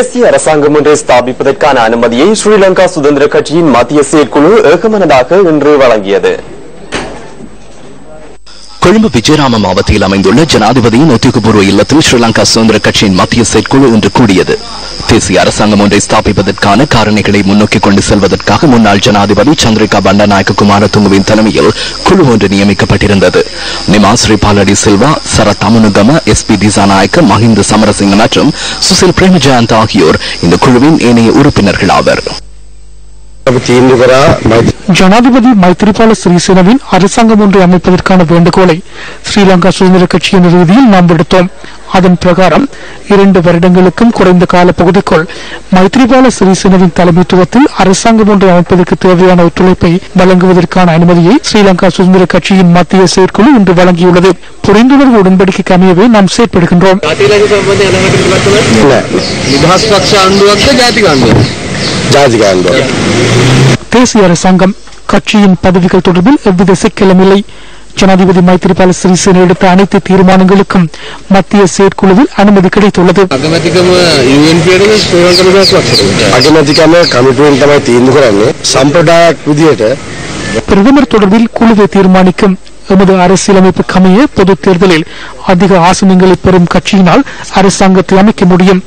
தேசிய அரசாங்கம் ஒன்றை ஸ்தாபிப்பதற்கான அனுமதியை ஸ்ரீலங்கா சுதந்திர கட்சியின் மத்திய செயற்குழு ஏகமனதாக இன்று வழங்கியது. கொழும்பு விஜயராம மாவட்டத்தில் அமைந்துள்ள ஜனாதிபதியின் உத்தியோகபூர்வ இல்லத்தில் ஸ்ரீலங்கா சுதந்திர கட்சியின் மத்திய செயற்குழு இன்று கூடியது. தேசிய அரசாங்கம் ஒன்றை ஸ்தாபிப்பதற்கான காரணிகளை முன்னோக்கி கொண்டு செல்வதற்காக முன்னாள் ஜனாதிபதி சந்திரிகா பண்டநாயக்க குமாரதுங்குவின் தலைமையில் குழு ஒன்று நியமிக்கப்பட்டிருந்தது. நிமாஸ்ரீ பாலடி சில்வா சரத் அமனுகம எஸ் பி திசாநாயக்க மஹிந்த சமரசிங்க மற்றும் சுசில் பிரேமஜயந்த் ஆகியோர் இந்த குழுவின் ஏனைய உறுப்பினர்கள் ஆவர். ஜனாதிபதி மைத்ரிபால சிறிசேனவின் அரசாங்கம் ஒன்றை அமைப்பதற்கான வேண்டுகோளை ஸ்ரீலங்கா சுதந்திர கட்சியின் இறுதியில் நாம் விடுத்தோம். அதன் பிரகாரம் இரண்டு வருடங்களுக்கும் குறைந்த கால பகுதிக்குள் மைத்ரிபால சிறிசேனவின் தலைமைத்துவத்தில் அரசாங்கம் ஒன்றை அமைப்பதற்கு தேவையான ஒத்துழைப்பை வழங்குவதற்கான அனுமதியை ஸ்ரீலங்கா சுதந்திர கட்சியின் மத்திய செயற்குழு இன்று வழங்கியுள்ளது. புரிந்துணர்வு உடன்படிக்கைக்கு அமையவே நாம் செயற்படுகின்றோம். නිදහස් පක්ෂ ආණ්ඩුවක්ද ජාතික ආණ්ඩුවක් ජාතික ආණ්ඩුවක් தேசிய அரசாங்கம் கட்சியின் பதவிகள் தொடர்பில் எவ்வித சிக்கலும் இல்லை ஜனாதிபதி மைத்திரிபால சிறிசேன எடுத்த அனைத்து தீர்மானங்களுக்கும் மத்திய செயற்குழுவில் அனுமதி கிடைத்துள்ளது අගමැතිකම UNPටද ශ්‍රී ලංකා නිදහස් පක්ෂයට අගමැතිකම කමිටුවෙන් තමයි තීන්දුව කරන්නේ සම්ප්‍රදායක් විදියට பிரதமர் தொடர்பில் குழுவை தீர்மானிக்கும் எமது அரசியலமைப்பு கமைய பொது தேர்தலில் அதிக ஆசனங்களை பெறும் கட்சியினால் அரசாங்கத்தை அமைக்க முடியும்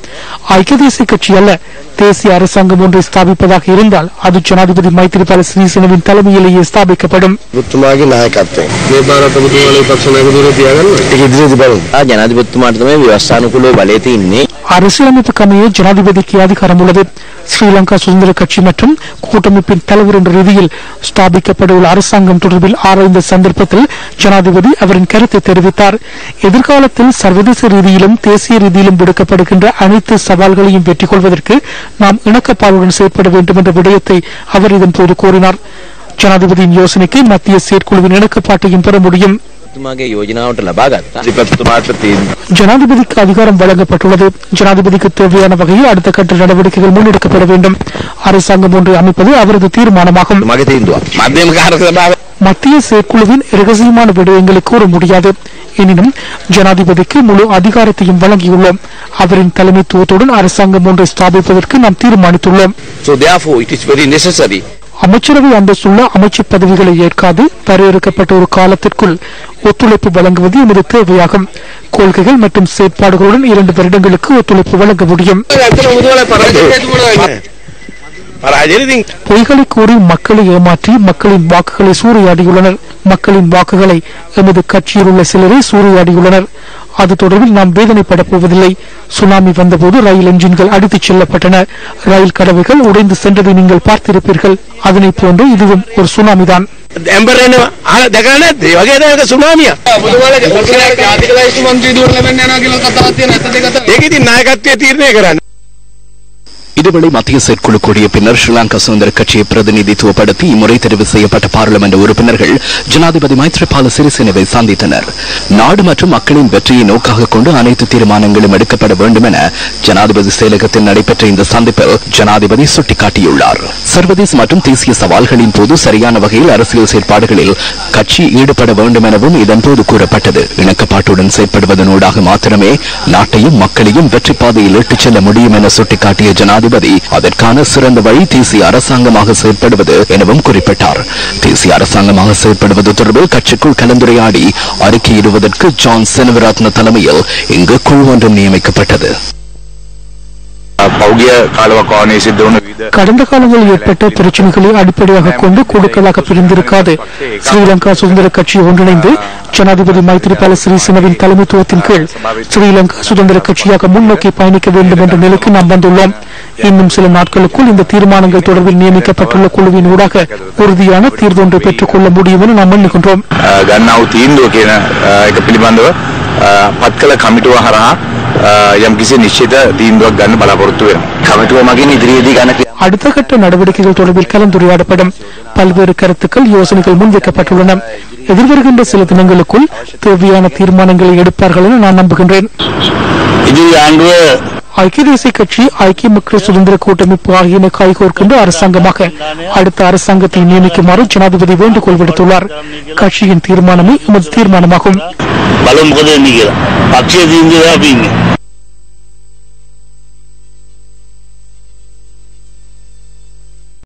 ஐக்கிய தேசிய கட்சி அல்ல தேசிய அரசாங்கம் ஒன்றை ஸ்தாபிப்பதாக இருந்தால் அது ஜனாதிபதி மைத்திரிபால சிறிசேனவின் தலைமையிலேயே ஸ்தாபிக்கப்படும் බුද්ධතුමාගේ නායකත්වයෙන් මේ භාරතපතිතුමාගේ පක්ෂ නායකතුරු තියාගන්න ඒක ඉදිරියේදී බලමු ජනාධිපතිතුමාට තමයි ව්‍යවස්ථානුකූලව බලය තියෙන්නේ. அரசியலமைப்புக்கமைய ஜனாதிபதிக்கு அதிகாரம் உள்ளது. ஸ்ரீலங்கா சுதந்திர கட்சி மற்றும் கூட்டமைப்பின் தலைவர் என்ற ரீதியில் ஸ்தாபிக்கப்படவுள்ள அரசாங்கம் தொடர்பில் ஆராய்ந்த சந்தர்ப்பத்தில் ஜனாதிபதி அவரின் கருத்தை தெரிவித்தார். எதிர்காலத்தில் சர்வதேச ரீதியிலும் தேசிய ரீதியிலும் விடுக்கப்படுகின்ற அனைத்து சவால்களையும் வெற்றி கொள்வதற்கு நாம் இணக்கப்பாலுடன் செயற்பட வேண்டும் என்ற விடயத்தை அவர் இதன்போது கூறினார். ஜனாதிபதியின் யோசனைக்கு மத்திய செயற்குழுவின் இணக்கப்பாட்டையும் பெற முடியும். තුමාගේ යෝජනාවට ලබා ගත්තා. ජනාධිපතිතුමාට තීන්දුව ஜனாதிபதிக்கு அதிகாரம் வழங்கப்பட்டுள்ளது ஜனாதிபதிக்கு தேவையான வகையில் அடுத்த கட்ட நடவடிக்கைகள் முன்னெடுக்கப்பட வேண்டும் அரசாங்கம் ஒன்றை அமைப்பது அவரது தீர்மானமாகும் මගේ තීන්දුවක්. මධ්‍යම කාරක සභාව மத்திய செயற்குழுவின் இரகசியமான விடயங்களை கூற முடியாது எனினும் ஜனாதிபதிக்கு முழு அதிகாரத்தையும் வழங்கியுள்ளோம் அவரின் தலைமைத்துவத்துடன் அரசாங்கம் ஒன்றை ஸ்தாபிப்பதற்கு நாம் தீர்மானித்துள்ளோம் அமைச்சரவை அந்தஸ்துள்ள அமைச்சு பதவிகளை ஏற்காது வரையறுக்கப்பட்ட ஒரு காலத்திற்குள் ஒத்துழைப்பு வழங்குவது எனது தேவையாகும். கொள்கைகள் மற்றும் செயற்பாடுகளுடன் இரண்டு வருடங்களுக்கு ஒத்துழைப்பு வழங்க முடியும். பொய்களை கூறி மக்களை ஏமாற்றி மக்களின் வாக்குகளை சூறையாடியுள்ளனர். மக்களின் வாக்குகளை எமது கட்சியில் உள்ள சிலரை சூறையாடியுள்ளனர். அது தொடர்பில் நாம் வேதனைப்படப் போவதில்லை. சுனாமி வந்தபோது ரயில் என்ஜின்கள் அடித்துச் செல்லப்பட்டன. ரயில் கடவுகள் உடைந்து சென்றதை நீங்கள் பார்த்திருப்பீர்கள். அதனை போன்று இதுவும் ஒரு சுனாமி தான் சுனாமியா இதேவேளை மத்திய செயற்குழு கூடிய பின்னர் ஸ்ரீலங்கா சுதந்திர கட்சியை பிரதிநிதித்துவப்படுத்தி இம்முறை தெரிவு செய்யப்பட்ட பாராளுமன்ற உறுப்பினர்கள் ஜனாதிபதி மைத்ரிபால சிறிசேனவை சந்தித்தனர். நாடு மற்றும் மக்களின் வெற்றியை நோக்காக கொண்டு அனைத்து தீர்மானங்களும் எடுக்கப்பட வேண்டும் என ஜனாதிபதி செயலகத்தில் நடைபெற்ற இந்த சந்திப்பில் ஜனாதிபதி சுட்டிக்காட்டியுள்ளார். சர்வதேச மற்றும் தேசிய சவால்களின் போது சரியான வகையில் அரசியல் செயற்பாடுகளில் கட்சி ஈடுபட வேண்டும் எனவும் இதன்போது கூறப்பட்டது. இணக்கப்பாட்டுடன் செயற்படுவதனூடாக மாத்திரமே நாட்டையும் மக்களையும் வெற்றி பாதையில் இட்டுச் செல்ல முடியும் என சுட்டிக்காட்டிய ஜனாதிபதி அதற்கான சிறந்த வழி தேசிய அரசாங்கமாக செயற்படுவது எனவும் குறிப்பிட்டார். தேசிய அரசாங்கமாக செயற்படுவது தொடர்பில் கட்சிக்குள் கலந்துரையாடி அறிக்கையிடுவதற்கு ஜான் செனவிரத்ன தலைமையில் இங்கு குழு ஒன்றும் நியமிக்கப்பட்டது. பௌகிய காலவ காலனிசி கடந்த காலங்களில் ஏற்பட்ட பிரச்சனைகளை அடிப்படையாக கொண்டு குழுக்களாக பிரிந்திருக்காது. ஸ்ரீலங்கா சுதந்திர கட்சி ஒன்றிணைந்து ஜனாதிபதி மைத்ரிபால சிறிசேனவின் தலைமைத்துவத்தின் கீழ் ஸ்ரீலங்கா சுதந்திர கட்சியாக முன்னோக்கி பயணிக்க வேண்டும் என்ற நிலைக்கு நாம் வந்துள்ளோம். இன்னும் சில நாட்களுக்குள் இந்த தீர்மானங்கள் தொடர்பில் நியமிக்கப்பட்டுள்ள குழுவின் ஊடாக உறுதியான தீர்வொன்றை பெற்றுக் கொள்ள முடியும் என நாம் எண்ணுகின்றோம் பத்கல கமிட்டுவ எம் கிசி நிச்சயித தீந்துவ வலியுறுத்துகிறோம் நடவடிக்கைகள் தொடர்பில் கலந்துரையாடப்படும் பல்வேறு கருத்துக்கள் யோசனைகள் முன்வைக்கப்பட்டுள்ளன எதிர்வருகின்ற சில தினங்களுக்குள் தேவையான தீர்மானங்களை எடுப்பார்கள் என நான் நம்புகின்றேன் ஐக்கிய தேசிய கட்சி ஐக்கிய மக்கள் சுதந்திர கூட்டமைப்பு ஆகியன கைகோர்க்கின்ற அரசாங்கமாக அடுத்த அரசாங்கத்தை நியமிக்குமாறு ஜனாதிபதி வேண்டுகோள் விடுத்துள்ளார் கட்சியின் தீர்மானமே எமது தீர்மானமாகும்